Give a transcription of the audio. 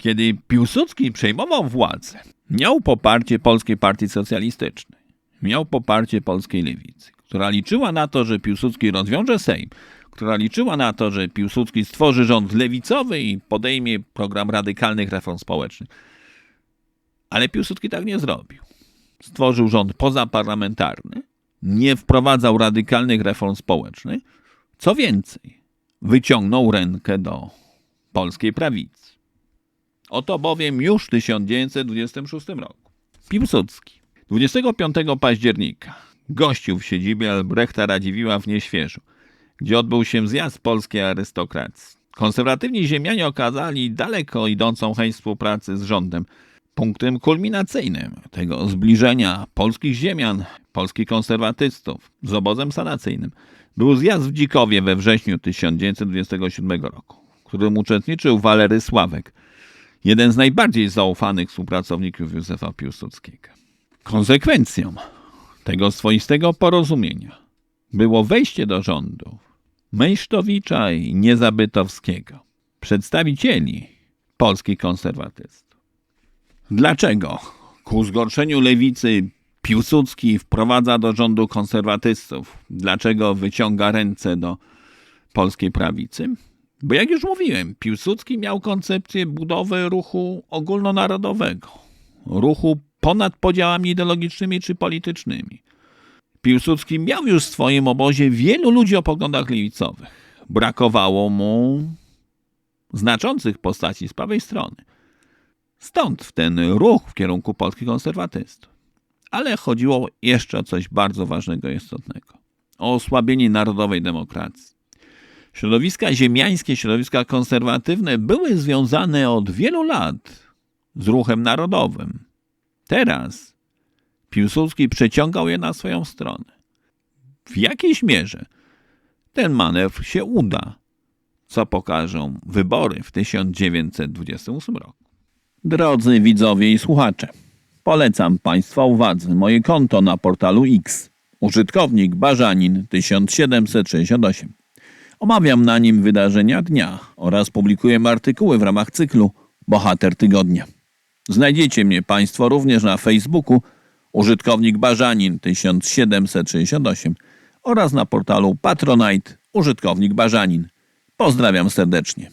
Kiedy Piłsudski przejmował władzę, miał poparcie Polskiej Partii Socjalistycznej, miał poparcie Polskiej Lewicy, która liczyła na to, że Piłsudski rozwiąże Sejm, która liczyła na to, że Piłsudski stworzy rząd lewicowy i podejmie program radykalnych reform społecznych. Ale Piłsudski tak nie zrobił. Stworzył rząd pozaparlamentarny, nie wprowadzał radykalnych reform społecznych. Co więcej, wyciągnął rękę do polskiej prawicy. Oto bowiem już w 1926 roku Piłsudski 25 października gościł w siedzibie Albrechta Radziwiła w Nieświeżu, gdzie odbył się zjazd polskiej arystokracji. Konserwatywni ziemianie okazali daleko idącą chęć współpracy z rządem. Punktem kulminacyjnym tego zbliżenia polskich ziemian, polskich konserwatystów z obozem sanacyjnym był zjazd w Dzikowie we wrześniu 1927 roku, w którym uczestniczył Walery Sławek, jeden z najbardziej zaufanych współpracowników Józefa Piłsudskiego. Konsekwencją tego swoistego porozumienia było wejście do rządu Mejsztowicza i Niezabytowskiego, przedstawicieli polskich konserwatystów. Dlaczego ku zgorszeniu lewicy Piłsudski wprowadza do rządu konserwatystów? Dlaczego wyciąga ręce do polskiej prawicy? Bo jak już mówiłem, Piłsudski miał koncepcję budowy ruchu ogólnonarodowego, ruchu ponad podziałami ideologicznymi czy politycznymi. Piłsudski miał już w swoim obozie wielu ludzi o poglądach lewicowych. Brakowało mu znaczących postaci z prawej strony. Stąd w ten ruch w kierunku polskich konserwatystów. Ale chodziło jeszcze o coś bardzo ważnego i istotnego. O osłabienie narodowej demokracji. Środowiska ziemiańskie, środowiska konserwatywne były związane od wielu lat z ruchem narodowym. Teraz Piłsudski przeciągał je na swoją stronę. W jakiejś mierze ten manewr się uda, co pokażą wybory w 1928 roku. Drodzy widzowie i słuchacze, polecam Państwa uwadze moje konto na portalu X, użytkownik Barzanin 1768. Omawiam na nim wydarzenia dnia oraz publikuję artykuły w ramach cyklu Bohater Tygodnia. Znajdziecie mnie Państwo również na Facebooku użytkownik Barzanin 1768 oraz na portalu Patronite użytkownik Barzanin. Pozdrawiam serdecznie.